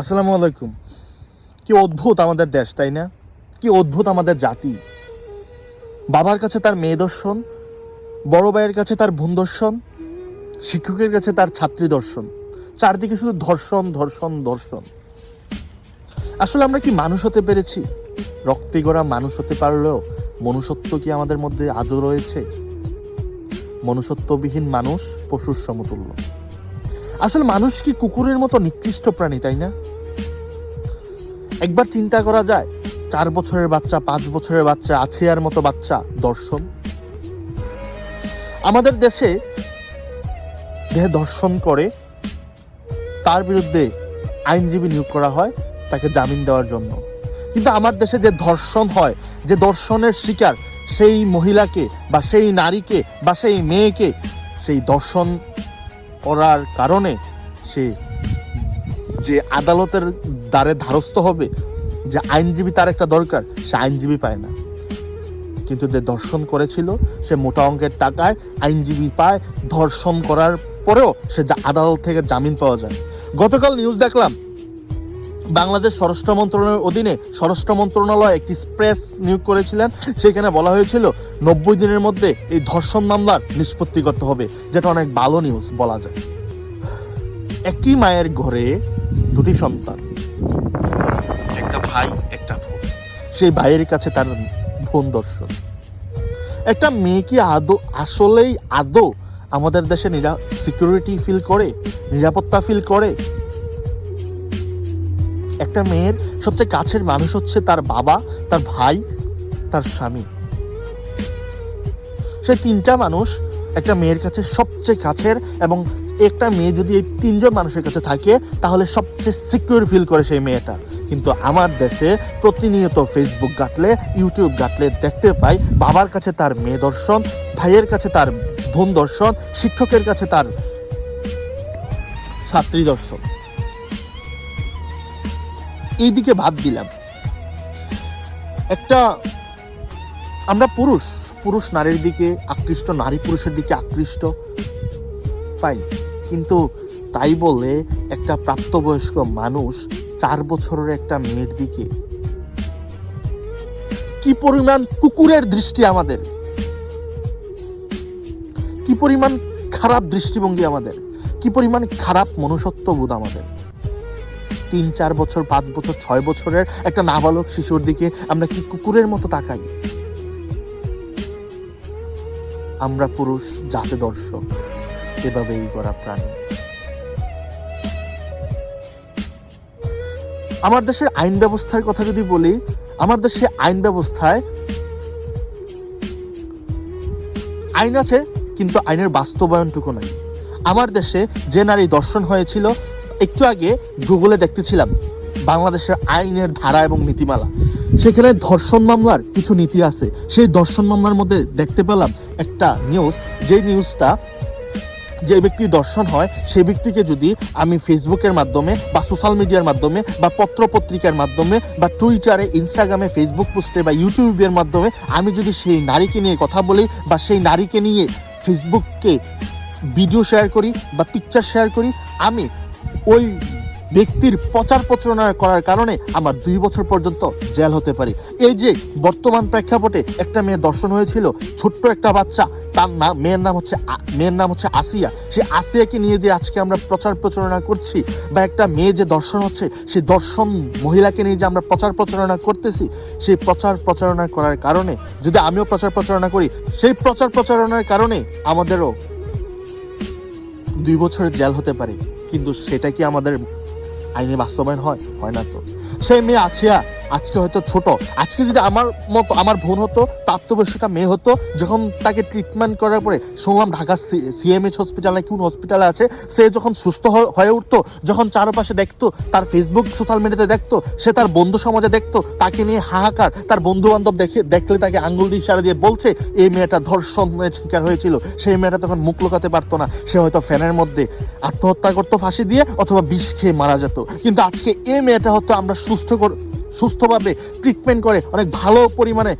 আসসালামু আলাইকুম। কি অদ্ভুত আমাদের দেশ, তাই না? কি অদ্ভুত আমাদের জাতি। বাবার কাছে তার মেয়ে দর্শন, বড় ভাইয়ের কাছে তার বোন দর্শন, শিক্ষকের কাছে তার ছাত্রী দর্শন। চারদিকে শুধু ধর্ষণ ধর্ষণ ধর্ষণ। আসলে আমরা কি মানুষ হতে পেরেছি? রক্তে গড়া মানুষ হতে পারলেও মনুষ্যত্ব কি আমাদের মধ্যে আজও রয়েছে? মনুষ্যত্ববিহীন মানুষ পশুর সমতুল্য। আসলে মানুষ কি কুকুরের মতো নিকৃষ্ট প্রাণী, তাই না? একবার চিন্তা করা যায়, চার বছরের বাচ্চা, পাঁচ বছরের বাচ্চা আছিয়ার মতো বাচ্চা, দর্শন? আমাদের দেশে দেহে দর্শন করে, তার বিরুদ্ধে আইনজীবী নিয়োগ করা হয়, তাকে জামিন দেওয়ার জন্য। কিন্তু আমার দেশে যে ধর্ষণ হয়, যে দর্শনের শিকার, সেই মহিলাকে বা সেই নারীকে বা সেই মেয়েকে, সেই দর্শন করার কারণে সে যে আদালতের দ্বারে ধারস্থ হবে, যে আইনজীবী তার একটা দরকার, সে আইনজীবী পায় না। কিন্তু যে ধর্ষণ করেছিল, সে মোটা অঙ্কের টাকায় আইনজীবী পায়, ধর্ষণ করার পরেও সে আদালত থেকে জামিন পাওয়া যায়। গতকাল নিউজ দেখলাম বাংলাদেশ স্বরাষ্ট্র মন্ত্রণালয়ের অধীনে স্বরাষ্ট্র মন্ত্রণালয় একটি স্প্রেস নিয়োগ করেছিলেন। সেখানে বলা হয়েছিল, নব্বই দিনের মধ্যে এই ধর্ষণ মামলার নিষ্পত্তি করতে হবে, যেটা অনেক ভালো নিউজ বলা যায়। একই মায়ের ঘরে দুটি সন্তান। একটা ভাই, একটা বোন। সেই ভাইয়ের কাছে তার বোন দর্শন। একটা মেয়ে কি আদৌ, আসলেই আদৌ আমাদের দেশে নিরা সিকিউরিটি ফিল করে, নিরাপত্তা ফিল করে? একটা মেয়ের সবচেয়ে কাছের মানুষ হচ্ছে তার বাবা, তার ভাই, তার স্বামী। সে তিনটা মানুষ একটা মেয়ের কাছে সবচেয়ে কাছের এবং একটা মেয়ে যদি এই তিনজন মানুষের কাছে থাকে, তাহলে সবচেয়ে সিকিউর ফিল করে সেই মেয়েটা। কিন্তু আমার দেশে প্রতিনিয়ত ফেসবুক ঘাটলে ইউটিউব ঘাটলে দেখতে পাই, বাবার কাছে তার মেয়ে দর্শন, ভাইয়ের কাছে তার বোন দর্শন, শিক্ষকের কাছে তার ছাত্রী দর্শন। এইদিকে বাদ দিলাম। একটা আমরা পুরুষ পুরুষ নারীর দিকে আকৃষ্ট, নারী পুরুষের দিকে আকৃষ্ট ফাইন কিন্তু তাই বলে একটা প্রাপ্তবয়স্ক মানুষ চার বছরের একটা মেয়ের দিকে কি পরিমাণ কুকুরের দৃষ্টি আমাদের? কি পরিমাণ খারাপ দৃষ্টিভঙ্গি আমাদের? কি পরিমাণ খারাপ মনুষ্যত্ববোধ আমাদের? তিন চার বছর, পাঁচ বছর, ছয় বছরের একটা নাবালক শিশুর দিকে আমরা কি কুকুরের মতো তাকাই? আমরা পুরুষ, জাতে দর্শক, এভাবেই গড়া প্রাণী। আমার দেশের আইন ব্যবস্থার কথা যদি বলি, আমার দেশে আইন ব্যবস্থায় আইন আছে, কিন্তু আইনের বাস্তবায়নটুকু নাই। আমার দেশে যে নারী দর্শন হয়েছিল একটু আগে গুগলে দেখতেছিলাম বাংলাদেশের আইনের ধারা এবং নীতিমালা। সেখানে ধর্ষণ মামলার কিছু নীতি আছে। সেই ধর্ষণ মামলার মধ্যে দেখতে পেলাম একটা নিউজ যে নিউজটা যে ব্যক্তি দর্শন হয়, সেই ব্যক্তিকে যদি আমি ফেসবুকের মাধ্যমে বা সোশ্যাল মিডিয়ার মাধ্যমে বা পত্র পত্রিকার মাধ্যমে বা টুইটারে ইনস্টাগ্রামে ফেসবুক পোস্টে বা ইউটিউবের মাধ্যমে আমি যদি সেই নারীকে নিয়ে কথা বলি বা সেই নারীকে নিয়ে ফেসবুককে ভিডিও শেয়ার করি বা পিকচার শেয়ার করি, আমি ওই ব্যক্তির প্রচার প্রচারণা করার কারণে আমার দুই বছর পর্যন্ত জেল হতে পারে। এই যে বর্তমান প্রেক্ষাপটে একটা মেয়ে দর্শন হয়েছিল, ছোট্ট একটা বাচ্চা, তার নাম, মেয়ের নাম হচ্ছে মেয়ের নাম হচ্ছে আসিয়া। সে আসিয়াকে নিয়ে যে আজকে আমরা প্রচার প্রচারণা করছি বা একটা মেয়ে যে দর্শন হচ্ছে সেই দর্শন মহিলাকে নিয়ে যে আমরা প্রচার প্রচারণা করতেছি সেই প্রচার প্রচারণা করার কারণে, যদি আমিও প্রচার প্রচারণা করি, সেই প্রচার প্রচারণার কারণে আমাদেরও দুই বছরের জেল হতে পারে। কিন্তু সেটা কি আমাদের আইনে বাস্তবায়ন হয়? হয় না তো। সেই মেয়ে আছিয়া আজকে হয়তো ছোট। আজকে যদি আমার মতো আমার বোন হতো, প্রাপ্তবয়স্কটা মেয়ে হতো, যখন তাকে ট্রিটমেন্ট করার পরে শুনলাম ঢাকা সিএমএইচ হসপিটালে কোন হসপিটালে আছে, সে যখন সুস্থ হয়ে উঠতো, যখন চারপাশে দেখতো, তার ফেসবুক সোশ্যাল মিডিয়াতে দেখতো, সে তার বন্ধু সমাজে দেখতো, তাকে নিয়ে হাহাকার, তার বন্ধু বান্ধব দেখে দেখলে তাকে আঙ্গুল দিয়ে ইশারা দিয়ে বলছে, এই মেয়েটা ধর্ষণের শিকার হয়েছিল। সেই মেয়েটা তখন মুখ লোকাতে পারতো না। সে হয়তো ফ্যানের মধ্যে আত্মহত্যা করতো, ফাঁসি দিয়ে, অথবা বিষ খেয়ে মারা যেত। কিন্তু আজকে এই মেয়েটা হতো আমরা সুস্থ সুস্থভাবে ট্রিটমেন্ট করে, অনেক ভালো পরিমাণে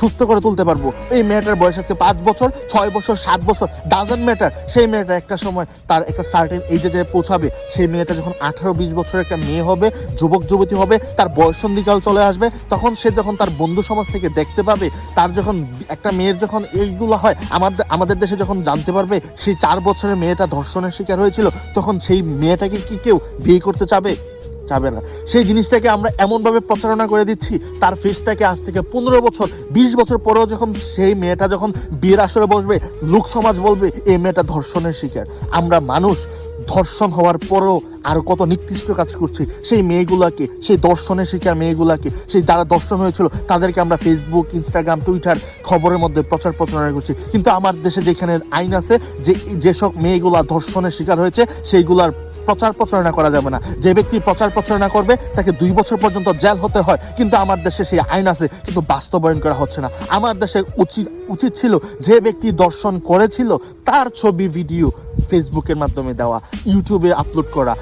সুস্থ করে তুলতে পারব। এই মেয়েটার বয়স আজকে পাঁচ বছর, ছয় বছর, সাত বছর ডাজেন্ট ম্যাটার সেই মেয়েটা একটা সময় তার একটা সার্টেন এজে যে পৌঁছাবে, সেই মেয়েটা যখন আঠারো বিশ বছরের একটা মেয়ে হবে, যুবক, যুবতী হবে, তার বয়সন্ধিকাল চলে আসবে, তখন সে যখন তার বন্ধু সমাজ থেকে দেখতে পাবে, তার যখন একটা মেয়ের যখন এইগুলো হয়, আমাদের আমাদের দেশে যখন জানতে পারবে, সেই চার বছরের মেয়েটা ধর্ষণের শিকার হয়েছিল, তখন সেই মেয়েটাকে কি কেউ বিয়ে করতে চাবে? যাবে না। সেই জিনিসটাকে আমরা এমনভাবে প্রচারণা করে দিচ্ছি, তার ফিসটাকে আজ থেকে পনেরো বছর, বিশ বছর পরেও যখন সেই মেয়েটা যখন বিয়ের আসরে বসবে, লোক সমাজ বলবে এই মেয়েটা ধর্ষণের শিকার। আমরা মানুষ ধর্ষণ হওয়ার পরও আরও কত নিকৃষ্ট কাজ করছি। সেই মেয়েগুলোকে, সেই দর্শনের শিকার মেয়েগুলাকে, সেই যারা দর্শন হয়েছিল, তাদেরকে আমরা ফেসবুক ইনস্টাগ্রাম টুইটার খবরের মধ্যে প্রচার প্রচারণা করছি। কিন্তু আমার দেশে যেখানে আইন আছে, যে, যেসব মেয়েগুলা ধর্ষণের শিকার হয়েছে, সেইগুলার প্রচার প্রচারণা করা যাবে না। যে ব্যক্তি প্রচার প্রচারণা করবে, তাকে দুই বছর পর্যন্ত জেল হতে হয়। কিন্তু আমার দেশে সেই আইন আছে, কিন্তু বাস্তবায়ন করা হচ্ছে না। আমার দেশে উচিত উচিত ছিল যে ব্যক্তি দর্শন করেছিল, তার ছবি, ভিডিও ফেসবুকের মাধ্যমে দেওয়া। ইউটিউবে আপলোড করা,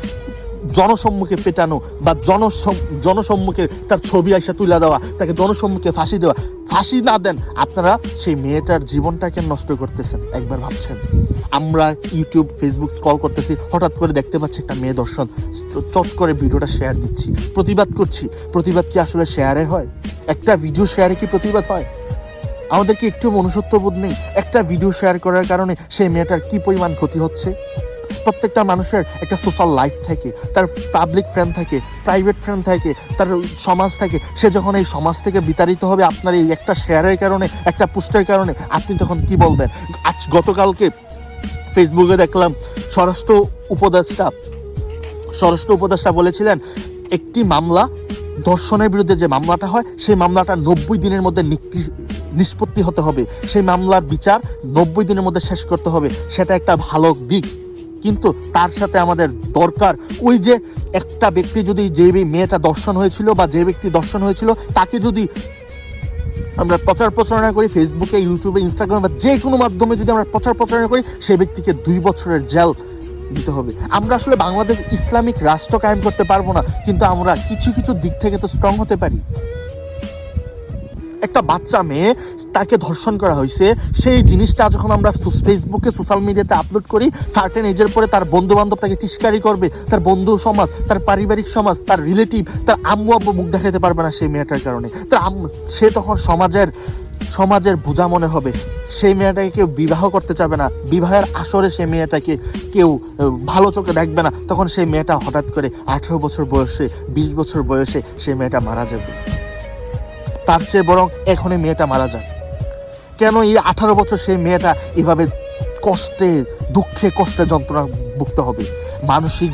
জনসম্মুখে পেটানো বা জনসম- জনসম্মুখে তার ছবি আইসা তুলে দেওয়া, তাকে জনসম্মুখে ফাঁসি দেওয়া, ফাঁসি না দেন, আপনারা সেই মেয়েটার জীবনটাকে নষ্ট করতেছেন, একবার ভাবছেন। আমরা ইউটিউব ফেসবুক স্কল করতেছি, হঠাৎ করে দেখতে পাচ্ছি একটা মেয়ে দর্শন চট করে ভিডিওটা শেয়ার দিচ্ছি, প্রতিবাদ করছি, প্রতিবাদ কি আসলে শেয়ারে হয়? একটা ভিডিও শেয়ারে কি প্রতিবাদ হয়? আমাদের কি একটু মনুষ্যত্ববোধ নেই? একটা ভিডিও শেয়ার করার কারণে সেই মেয়েটার কি পরিমাণ ক্ষতি হচ্ছে? প্রত্যেকটা মানুষের একটা সোশ্যাল লাইফ থাকে, তার পাবলিক ফ্রেন্ড থাকে প্রাইভেট ফ্রেন্ড থাকে, তার সমাজ থাকে। সে যখন এই সমাজ থেকে বিতাড়িত হবে, আপনার এই একটা শেয়ারের কারণে, একটা পোস্টের কারণে, আপনি তখন কি বলবেন? আজ গতকালকে ফেসবুকে দেখলাম, স্বরাষ্ট্র উপদেষ্টা স্বরাষ্ট্র উপদেষ্টা বলেছিলেন, একটি মামলা, ধর্ষণের বিরুদ্ধে যে মামলাটা হয়, সেই মামলাটা নব্বই দিনের মধ্যে নিষ্পত্তি হতে হবে। সেই মামলার বিচার নব্বই দিনের মধ্যে শেষ করতে হবে। সেটা একটা ভালো দিক। কিন্তু তার সাথে আমাদের দরকার ওই যে একটা ব্যক্তি যদি যে মেয়েটা দর্শন হয়েছিল বা যে ব্যক্তি দর্শন হয়েছিল, তাকে যদি আমরা প্রচার প্রচারণা করি ফেসবুকে ইউটিউবে ইনস্টাগ্রামে বা যে কোনো মাধ্যমে যদি আমরা প্রচার প্রচারণা করি, সেই ব্যক্তিকে দুই বছরের জেল দিতে হবে। আমরা আসলে বাংলাদেশ ইসলামিক রাষ্ট্র কায়েম করতে পারব না, কিন্তু আমরা কিছু কিছু দিক থেকে তো স্ট্রং হতে পারি। একটা বাচ্চা মেয়ে তাকে ধর্ষণ করা হয়েছে। সেই জিনিসটা যখন আমরা ফেসবুকে সোশ্যাল মিডিয়াতে আপলোড করি সার্টেন এজের পরে তার বন্ধু বান্ধব তাকে তিস্কারি করবে, তার বন্ধু সমাজ, তার পারিবারিক সমাজ, তার রিলেটিভ তার আম্মু আব্বু মুখ দেখাতে পারবে না সেই মেয়েটার কারণে। তার সে তখন সমাজের সমাজের বোঝা মনে হবে। সেই মেয়েটাকে কেউ বিবাহ করতে চাবে না। বিবাহের আসরে সেই মেয়েটাকে কেউ ভালো চোখে দেখবে না। তখন সেই মেয়েটা হঠাৎ করে আঠেরো বছর বয়সে, বিশ বছর বয়সে সেই মেয়েটা মারা যাবে। তার চেয়ে বরং এখনই মেয়েটা মারা যায় কেন এই আঠারো বছর সেই মেয়েটা এভাবে কষ্টে, দুঃখে, কষ্টে যন্ত্রণা ভুগতে হবে? মানসিক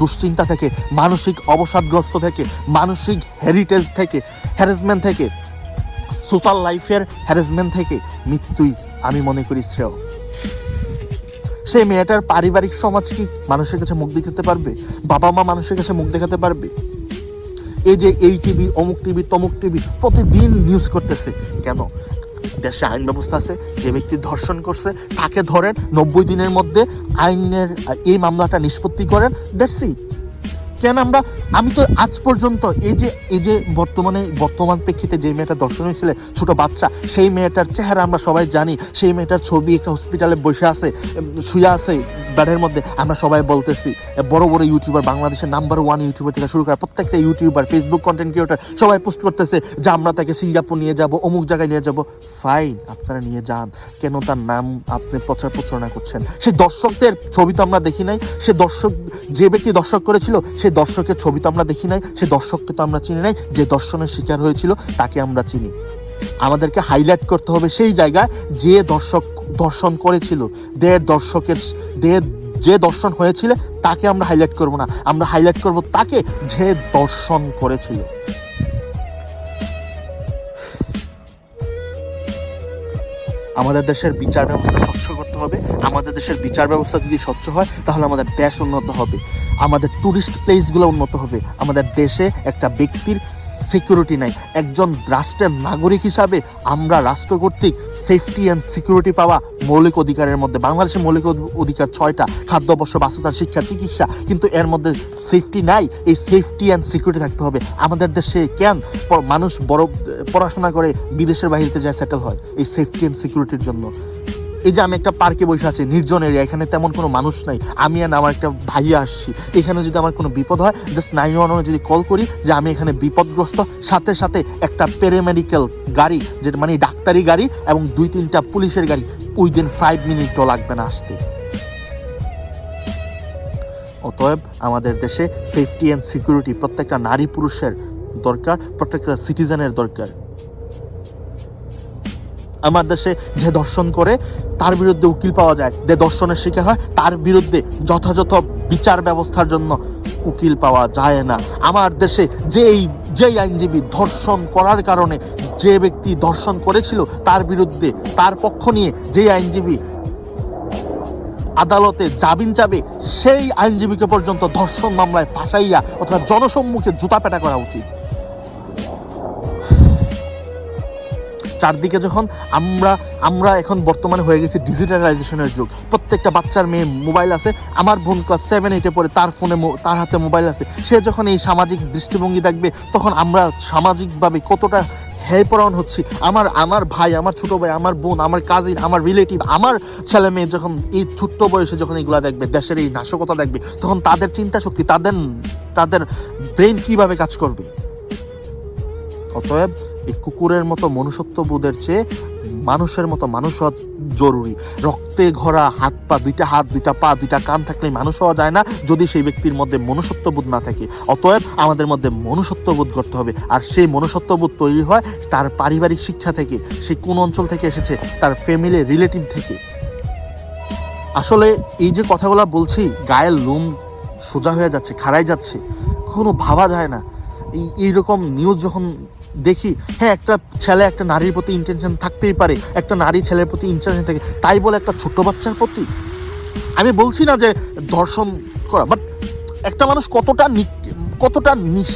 দুশ্চিন্তা থেকে, মানসিক অবসাদগ্রস্ত থেকে, মানসিক হেরিটেজ থেকে হ্যারাসমেন্ট থেকে সোশ্যাল লাইফের হ্যারাসমেন্ট থেকে মৃত্যুই আমি মনে করি শ্রেয়। সেই মেয়েটার পারিবারিক সমাজ কি মানুষের কাছে মুখ দেখাতে পারবে? বাবা মা মানুষের কাছে মুখ দেখাতে পারবে? এই যে এই টিভি, অমুক টিভি, তমুক টিভি প্রতিদিন নিউজ করতেছে। কেন? দেশে আইন ব্যবস্থা আছে, যে ব্যক্তি ধর্ষণ করছে, তাকে ধরেন নব্বই দিনের মধ্যে আইনের, এই মামলাটা নিষ্পত্তি করেন দেখছি কেন আমরা, আমি তো আজ পর্যন্ত এই যে এই যে বর্তমানে, বর্তমান প্রেক্ষিতে যে মেয়েটা দর্শন হয়েছিল, ছোট বাচ্চা, সেই মেয়েটার চেহারা আমরা সবাই জানি, সেই মেয়েটার ছবি একটা হসপিটালে বসে আছে শুয়ে আছে, বেডের মধ্যে, আমরা সবাই বলতেছি। বড় বড় ইউটিউবার বাংলাদেশের নাম্বার ওয়ান ইউটিউবার থেকে শুরু করে প্রত্যেকটা ইউটিউবার ফেসবুক কন্টেন্ট ক্রিয়েটার সবাই পোস্ট করতেছে যে আমরা তাকে সিঙ্গাপুর নিয়ে যাব, অমুক জায়গায় নিয়ে যাব। ফাইন আপনারা নিয়ে যান। কেন তার নাম আপনি প্রচার প্রচারণা করছেন? সেই দর্শকদের ছবি তো আমরা দেখি নাই। সে দর্শক, যে ব্যক্তি দর্শক করেছিল সেই দর্শকের ছবি তো আমরা দেখি নাই সে দর্শককে তো আমরা চিনি নাই, যে দর্শনের শিকার হয়েছিল তাকে আমরা চিনি। আমাদেরকে হাইলাইট করতে হবে সেই জায়গায় যে দর্শক দর্শন করেছিল দের দর্শকের দের যে দর্শন হয়েছিল তাকে আমরা হাইলাইট করব না, আমরা হাইলাইট করব তাকে যে দর্শন করেছিল। আমাদের দেশের বিচার ব্যবস্থা করতে হবে। আমাদের দেশের বিচার ব্যবস্থা যদি স্বচ্ছ হয়, তাহলে আমাদের দেশ উন্নত হবে। আমাদের টুরিস্ট প্লেসগুলো উন্নত হবে। আমাদের দেশে একটা ব্যক্তির সিকিউরিটি নাই। একজন রাষ্ট্রের নাগরিক হিসাবে আমরা রাষ্ট্র কর্তৃক সেফটি অ্যান্ড সিকিউরিটি পাওয়া মৌলিক অধিকারের মধ্যে। বাংলাদেশের মৌলিক অধি- অধিকার ছয়টা খাদ্য বস্ত্র বাসস্থান শিক্ষা, চিকিৎসা। কিন্তু এর মধ্যে সেফটি নাই, এই সেফটি অ্যান্ড সিকিউরিটি থাকতে হবে। আমাদের দেশে কেন মানুষ বড়, পড়াশোনা করে বিদেশের বাহিরে যায় সেটেল হয়? এই সেফটি অ্যান্ড সিকিউরিটির জন্য। এই যে আমি একটা পার্কে বসে আছি, নির্জন এরিয়া এখানে তেমন কোনো মানুষ নাই। আমি আর আমার একটা ভাইয়া আসছি। এখানে যদি আমার কোনো বিপদ হয় জাস্ট নাইন ওয়ান যদি কল করি যে আমি এখানে বিপদগ্রস্ত, সাথে সাথে একটা প্যারামেডিক্যাল গাড়ি যেটা মানে ডাক্তারি গাড়ি এবং দুই তিনটা পুলিশের গাড়ি উইদিন ফাইভ মিনিটও লাগবে না আসতে। অতএব আমাদের দেশে সেফটি অ্যান্ড সিকিউরিটি প্রত্যেকটা নারী পুরুষের দরকার, প্রত্যেকটা সিটিজেনের দরকার। আমার দেশে যে দর্শন করে, তার বিরুদ্ধে উকিল পাওয়া যায়। যে দর্শনের শিকার হয়, তার বিরুদ্ধে যথাযথ বিচার ব্যবস্থার জন্য উকিল পাওয়া যায় না। আমার দেশে যেই যেই আইনজীবী ধর্ষণ করার কারণে যে ব্যক্তি ধর্ষণ করেছিল, তার বিরুদ্ধে, তার পক্ষ নিয়ে যেই আইনজীবী আদালতে জামিন যাবে সেই আইনজীবীকে পর্যন্ত ধর্ষণ মামলায় ফাঁসাইয়া অথবা জনসম্মুখে জুতা পেটা করা উচিত। চারদিকে যখন আমরা আমরা এখন বর্তমানে হয়ে গেছি ডিজিটালাইজেশনের যুগ। প্রত্যেকটা বাচ্চার মেয়ে মোবাইল আছে। আমার বোন ক্লাস সেভেন এইটে পড়ে, তার ফোনে তার হাতে মোবাইল আছে। সে যখন এই সামাজিক দৃষ্টিভঙ্গি দেখবে, তখন আমরা সামাজিকভাবে কতটা হেয়পরায়ণ হচ্ছি। আমার আমার ভাই, আমার ছোট ভাই, আমার বোন, আমার কাজিন আমার রিলেটিভ আমার ছেলে মেয়ে যখন এই ছোট্ট বয়সে যখন এগুলা দেখবে, দেশের এই নাশকতা দেখবে, তখন তাদের চিন্তা শক্তি, তাদের তাদের ব্রেন কীভাবে কাজ করবে? অতএব এই কুকুরের মতো মনুষ্যত্ববোধের চেয়ে মানুষের মতো মানুষ জরুরি। রক্তে ঘরা, হাত পা, দুইটা হাত, দুইটা পা, দুইটা কান থাকলে মানুষ হওয়া যায় না যদি সেই ব্যক্তির মধ্যে মনুষ্যত্ববোধ না থাকে। অতএব আমাদের মধ্যে মনুষ্যত্ববোধ করতে হবে। আর সেই মনুষ্যত্ববোধ তৈরি হয় তার পারিবারিক শিক্ষা থেকে। সে কোন অঞ্চল থেকে এসেছে? তার ফ্যামিলি রিলেটিভ থেকে। আসলে এই যে কথাগুলো বলছি গায়ের লোম সোজা হয়ে যাচ্ছে, খাড়াই যাচ্ছে কোনো ভাবা যায় না। এই, এইরকম নিউজ যখন দেখি হ্যাঁ একটা ছেলে একটা নারীর প্রতি ইন্টেনশন থাকতেই পারে, একটা নারী ছেলের প্রতি ইন্টেনশন থাকে, তাই বলে একটা ছোট বাচ্চার প্রতি? আমি বলছি না যে ধর্ষণ করা বাট একটা মানুষ কতটা কতটা নিস,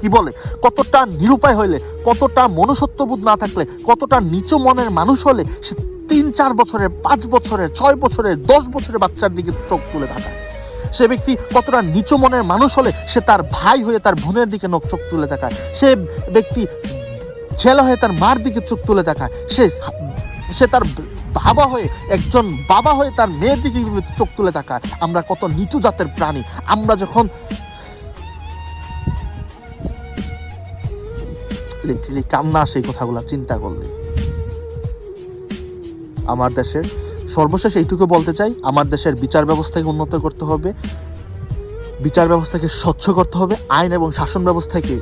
কি বলে, কতটা নিরুপায় হইলে, কতটা মনুষ্যত্ববোধ না থাকলে, কতটা নিচু মনের মানুষ হলে, সে তিন চার বছরের, পাঁচ বছরের, ছয় বছরের, দশ বছরের বাচ্চার দিকে চোখ তুলে তাকায়। সে ব্যক্তি কতটা নিচু মনের মানুষ হলে সে তার ভাই হয়ে তার বোনের দিকে নখ চোখ তুলে তাকায়। সে ব্যক্তি ছেলে হয়ে তার মার দিকে চোখ তুলে তাকায়। সে সে তার বাবা হয়ে, একজন বাবা হয়ে তার মেয়ের দিকে চোখ তুলে তাকায়। আমরা কত নিচু জাতের প্রাণী। আমরা যখন কান্না আসে এই কথাগুলো চিন্তা করলে। আমার দেশের সর্বশেষ এইটুকু বলতে চাই, আমার দেশের বিচার ব্যবস্থাকে উন্নত করতে হবে, বিচার ব্যবস্থাকে স্বচ্ছ করতে হবে, আইন এবং শাসন ব্যবস্থাকে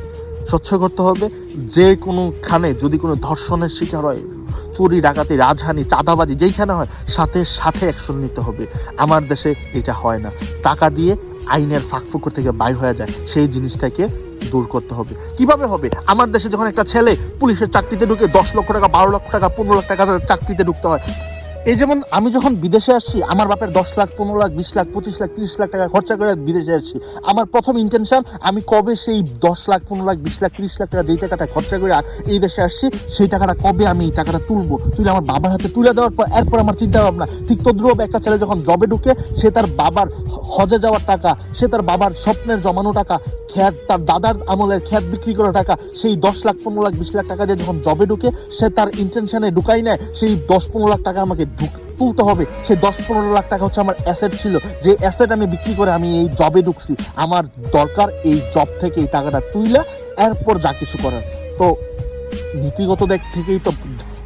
স্বচ্ছ করতে হবে। যে কোনোখানে যদি কোনো ধর্ষণের শিকার হয়, চুরি, ডাকাতি, রাজহানি, চাঁদাবাজি যেইখানে হয়, সাথে সাথে অ্যাকশন নিতে হবে। আমার দেশে এটা হয় না। টাকা দিয়ে আইনের ফাঁকফুকর থেকে বাইর হয়ে যায়, সেই জিনিসটাকে দূর করতে হবে। কীভাবে হবে? আমার দেশে যখন একটা ছেলে পুলিশের চাকরিতে ঢুকে দশ লক্ষ টাকা, বারো লক্ষ টাকা, পনেরো লাখ টাকা চাকরিতে ঢুকতে হয় এই যেমন আমি যখন বিদেশে আসছি, আমার বাপের দশ লাখ, পনেরো লাখ, বিশ লাখ, পঁচিশ লাখ, তিরিশ লাখ টাকা খরচা করে বিদেশে আসছি। আমার প্রথম ইন্টেনশন আমি কবে সেই দশ লাখ, পনেরো লাখ, বিশ লাখ, তিরিশ লাখ টাকা যেই টাকাটা খরচা করে এই দেশে আসছি, সেই টাকাটা কবে আমি এই টাকাটা তুলবো? তুলে আমার বাবার হাতে তুলে দেওয়ার পর এরপর আমার চিন্তা ভাবনা ঠিক তদ্রুপ একটা ছেলে যখন জবে ঢুকে, সে তার বাবার হজে যাওয়ার টাকা, সে তার বাবার স্বপ্নের জমানো টাকা খ্যাত তার দাদার আমলের খ্যাত বিক্রি করা টাকা, সেই দশ লাখ, পনেরো লাখ, বিশ লাখ টাকা দিয়ে যখন জবে ঢুকে, সে তার ইন্টেনশনে ঢুকাই নেয়, সেই দশ, পনেরো লাখ টাকা আমাকে তুলতে হবে। সেই দশ পনেরো লাখ টাকা হচ্ছে আমার অ্যাসেট ছিল। যে অ্যাসেট আমি বিক্রি করে আমি এই জবে ঢুকছি, আমার দরকার এই জব থেকে এই টাকাটা তুইলা, এরপর যা কিছু করার। তো নীতিগত দিক থেকেই তো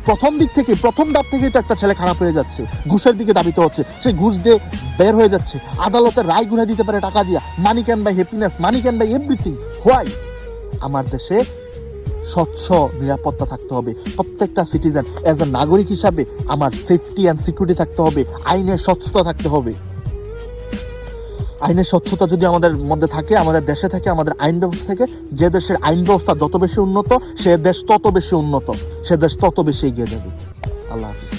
প্রথম দিক থেকে, প্রথম ধাপ থেকেই তো একটা ছেলে খারাপ হয়ে যাচ্ছে। ঘুষের দিকে দাবিতে হচ্ছে। সে ঘুষ দিয়ে বের হয়ে যাচ্ছে। আদালতের রায় ঘুরে দিতে পারে টাকা দিয়া। Money can buy happiness money can buy everything why আমার দেশে স্বচ্ছ, নিরাপত্তা থাকতে হবে। প্রত্যেকটা সিটিজেন অ্যাজ এ নাগরিক হিসাবে আমার সেফটি অ্যান্ড সিকিউরিটি থাকতে হবে। আইনের স্বচ্ছতা থাকতে হবে। আইনের স্বচ্ছতা যদি আমাদের মধ্যে থাকে, আমাদের দেশে থাকে, আমাদের আইন ব্যবস্থা থাকে, যে দেশের আইন ব্যবস্থা যত বেশি উন্নত, সে দেশ তত বেশি উন্নত। সে দেশ তত বেশি এগিয়ে যাবে। আল্লাহ হাফিজ।